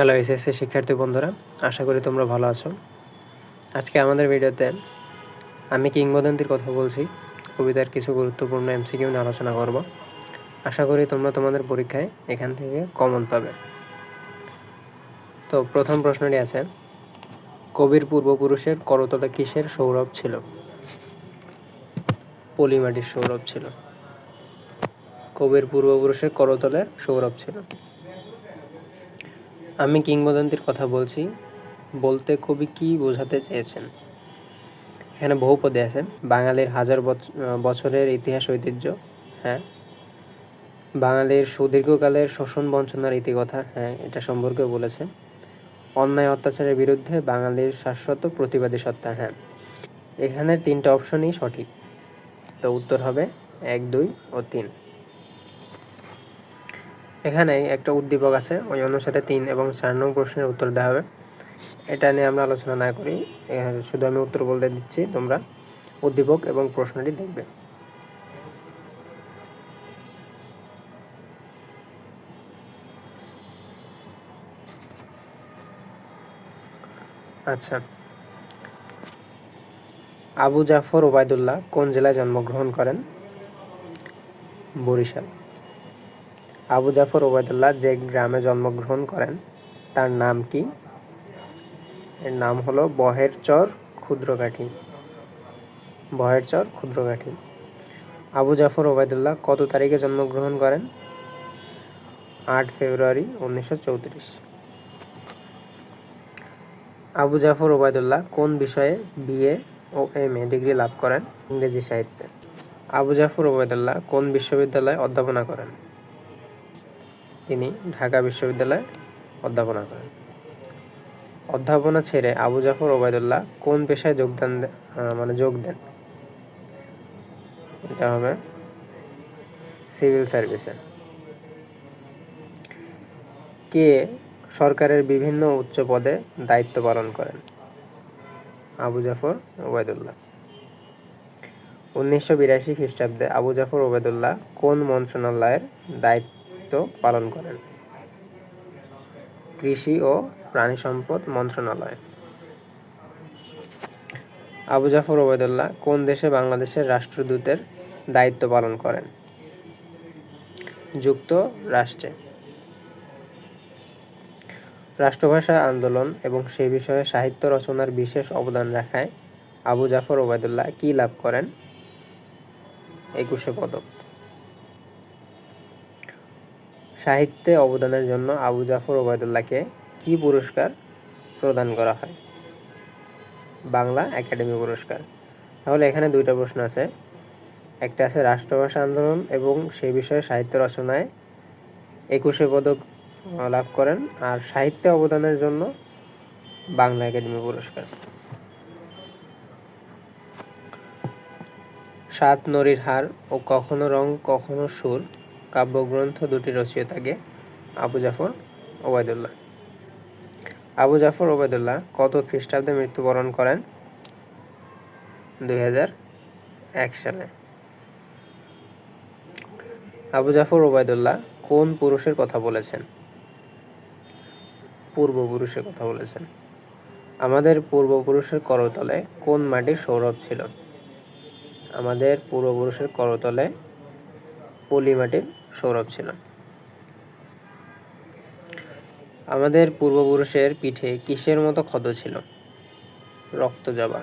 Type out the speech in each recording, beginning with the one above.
Hello SSC শিক্ষার্থী বন্ধুরা, আশা করি তোমরা ভালো আছো। আজকে আমাদের ভিডিওতে আমি কিংবদন্তির কথা বলছি, কবিতার কিছু গুরুত্বপূর্ণ এমসিকিউ নিয়ে আলোচনা করব। আশা করি তোমরা তোমাদের পরীক্ষায় এখান থেকে কমন পাবে। তো প্রথম প্রশ্নটি আছে, কবির পূর্বপুরুষের করতলা কিসের সৌরভ ছিল? পলিমাটির সৌরভ ছিল। কবির পূর্বপুরুষের করতলে সৌরভ ছিল। আমি কিংবদন্তির কথা বলছি। বলতে কবি কি বোঝাতে চেয়েছেন? এখানে বহু পদে আছে। বাঙালির হাজার বছরের ইতিহাস ঐতিহ্য হ্যাঁ। বাঙালির সুদীর্ঘকালের শোষণ বঞ্চনার ইতিকথা হ্যাঁ এটা সম্পর্কে বলেছে। অন্যায় অত্যাচারের বিরুদ্ধে বাঙালির শাশ্বত প্রতিবাদী সত্তা হ্যাঁ। এখানের তিনটা অপশনই সঠিক। তো উত্তর হবে এক, দুই ও তিন। এখানে একটা উদ্দীপক আছে, ওই অনুসারে তিন এবং চার নং প্রশ্নের উত্তর দেওয়া হবে। এটা নিয়ে আমরা আলোচনা না করি শুধু আমি উত্তর বলতে দিচ্ছি, তোমরা উদ্দীপক এবং প্রশ্নটি দেখবে। আচ্ছা। আবু জাফর ওবায়দুল্লাহ কোন জেলায় জন্মগ্রহণ করেন? বরিশাল। আবু জাফর ওবায়দুল্লাহ যে গ্রামে জন্মগ্রহণ করেন, তার নাম কি? এর নাম হলো বহের চর ক্ষুদ্রকাঠি। বহের চর ক্ষুদ্রকাঠি। আবু জাফর ওবায়দুল্লাহ কত তারিখে জন্মগ্রহণ করেন? আট ফেব্রুয়ারি উনিশশো চৌত্রিশ। আবু জাফর ওবায়দুল্লাহ কোন বিষয়ে বিএ ও এম এ ডিগ্রি লাভ করেন? ইংরেজি সাহিত্যে। আবু জাফর ওবায়দুল্লাহ কোন বিশ্ববিদ্যালয়ে অধ্যাপনা করেন? তিনি ঢাকা বিশ্ববিদ্যালয়ে অধ্যাপনা করেন। অধ্যাপনা ছেড়ে আবু জাফর ওবায়দুল্লাহ কোন পেশায় যোগদান মানে যোগ দেন? এটা হবে সিভিল সার্ভিসে কে সরকারের বিভিন্ন উচ্চ পদে দায়িত্ব পালন করেন? আবু জাফর ওবায়দুল্লাহ। উনিশশো বিরাশি খ্রিস্টাব্দে আবু জাফর ওবায়দুল্লাহ কোন মন্ত্রণালয়ের দায়িত্ব দায়িত্ব পালন করেন। কৃষি ও প্রাণী সম্পদ মন্ত্রণালয়। আবু জাফর ওবায়দুল্লাহ কোন দেশে বাংলাদেশের রাষ্ট্রদূতের দায়িত্ব পালন করেন? যুক্তরাষ্ট্রে রাষ্ট্রভাষা আন্দোলন এবং সে বিষয়ে সাহিত্য রচনার বিশেষ অবদান রাখায় আবু জাফর ওবায়দুল্লাহ কী লাভ করেন? একুশে পদক। সাহিত্যে অবদানের জন্য আবু জাফর ওবায়দুল্লাহকে কি পুরস্কার প্রদান করা হয়? বাংলা একাডেমি পুরস্কার। তাহলে এখানে দুইটা প্রশ্ন আছে। একটা আছে রাষ্ট্রভাষা আন্দোলন এবং সেই বিষয়ে সাহিত্য রচনায় একুশে পদক লাভ করেন। আর সাহিত্যে অবদানের জন্য বাংলা একাডেমি পুরস্কার। সাত নরীর হার ও কখনো রং, কখনো সুর কাব্যগ্রন্থ দুটি রচয়িতাকে আবু জাফর, ওবায়দুল্লাহ। আবু জাফর, ওবায়দুল্লাহ কত খ্রিস্টাব্দে মৃত্যুবরণ করেন? দুই সালে। আবু জাফর, ওবায়দুল্লাহ কোন পুরুষের কথা বলেছেন? পূর্বপুরুষের কথা বলেছেন। আমাদের পূর্বপুরুষের করতলে কোন মাটির সৌরভ ছিল? আমাদের পূর্বপুরুষের করতলে পলি মাটির সৌরভ ছিল আমাদের পূর্বপুরুষের পিঠে কিসের মতো ক্ষত ছিল? রক্ত জবা।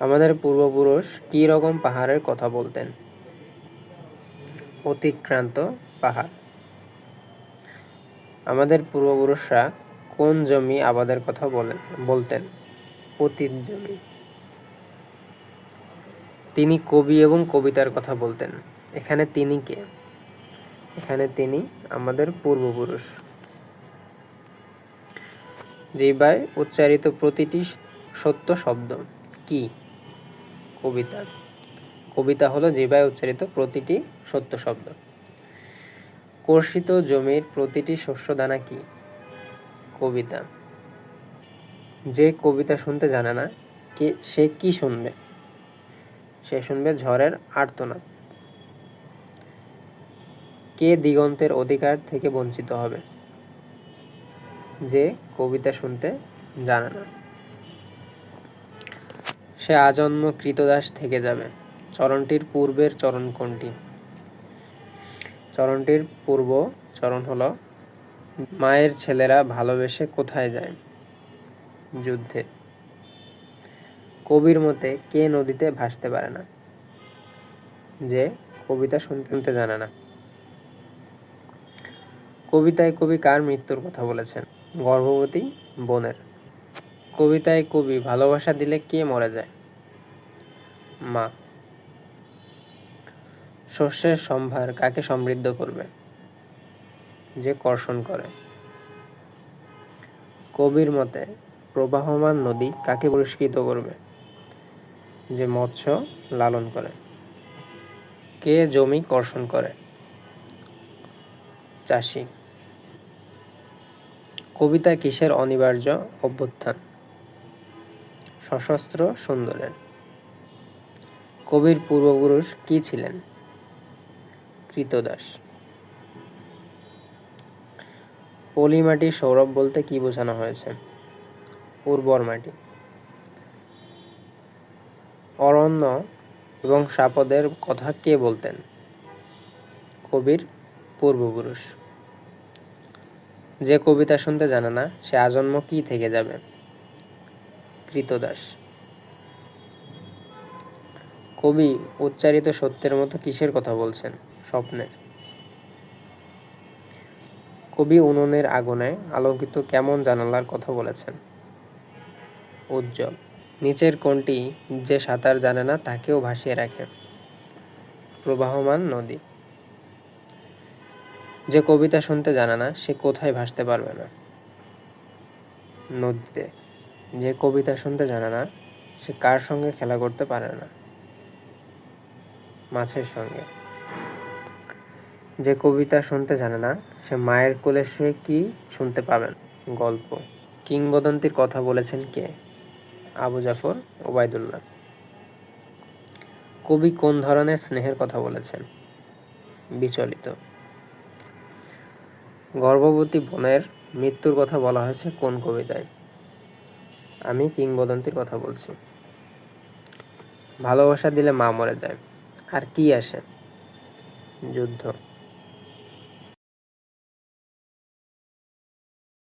আমাদের পূর্বপুরুষ কি রকম পাহাড়ের কথা বলতেন? অতিক্রান্ত পাহাড়। আমাদের পূর্বপুরুষরা কোন জমি আবাদের কথা বলেন, বলতেন? পতিত জমি। তিনি কবি এবং কবিতার কথা বলতেন। এখানে তিনি কে? এখানে তিনি আমাদের পূর্বপুরুষ। জিবায় উচ্চারিত প্রতিটি সত্য শব্দ কি? কবিতা। কবিতা হলো জিবায় উচ্চারিত প্রতিটি সত্য শব্দ। কর্ষিত জমির প্রতিটি শস্য দানা কি? কবিতা। যে কবিতা শুনতে জানে না, কে সে কি শুনবে? সে শুনবে ঝড়ের আর্তনাদ। কে দিগন্তের অধিকার থেকে বঞ্চিত হবে? যে কবিতা শুনতে জানে না। সে আজন্ম কৃতদাস থেকে যাবে। চরণটির পূর্বের চরণ কোনটি? চরণটির পূর্ব চরণ হলো, মায়ের ছেলেরা ভালোবেসে কোথায় যায়? যুদ্ধে। কবির মতে কে নদীতে ভাসতে পারে না? যে কবিতা শুনতে জানে না। কবিতায় কবি কার মৃত্যুর কথা বলেছেন? গর্ভবতী বোনের। কবিতায় কবি ভালোবাসা দিলে কে মরে যায়? মা। শস্যের সম্ভার কাকে সমৃদ্ধ করবে? যে কর্ষণ করে। কবির মতে, প্রবাহমান নদী কাকে পুরস্কৃত করবে? যে মৎস্য লালন করে। কে জমি কর্ষণ করে? চাষি। কবিতা কিসের অনিবার্য অভ্যুত্থান? সশস্ত্র সুন্দরের। কবির পূর্বপুরুষ কি ছিলেন? কৃতদাস। পলিমাটি সৌরভ বলতে কি বোঝানো হয়েছে? উর্বর মাটি। অরণ্য এবং সাপদের কথা কে বলতেন? কবির পূর্বপুরুষ। যে কবিতা শুনতে জানে না, সে আজন্ম কি থেকে যাবে? কৃতদাস। কবি উচ্চারিত সত্যের মতো কিসের কথা বলছেন? স্বপ্নের। কবি উনুনের আগুনে আলোকিত কেমন জানালার কথা বলেছেন? উজ্জ্বল। নিচের কোনটি যে সাঁতার জানে না, তাকেও ভাসিয়ে রাখে। প্রবাহমান নদী। যে কবিতা শুনতে জানে না, সে কোথায় ভাসতে পারবে না। নদীতে, যে কবিতা শুনতে জানে না, সে কার সঙ্গে খেলা করতে পারে না? মাছের সঙ্গে। যে কবিতা শুনতে জানে না, সে মায়ের কোলে শুয়ে কি শুনতে পাবেন গল্প। কিংবদন্তির কথা বলেছেন কে? আবু জাফর, ওবায়দুল্লাহ। কবি কোন ধরনের স্নেহের কথা বলেছেন? বিচলিত। গর্ভবতী বোনের মৃত্যুর কথা বলা হয়েছে কোন কবিতায়? আমি কিংবদন্তির কথা বলছি। ভালোবাসা দিলে মা মরে যায়। আর কি আসে? যুদ্ধ।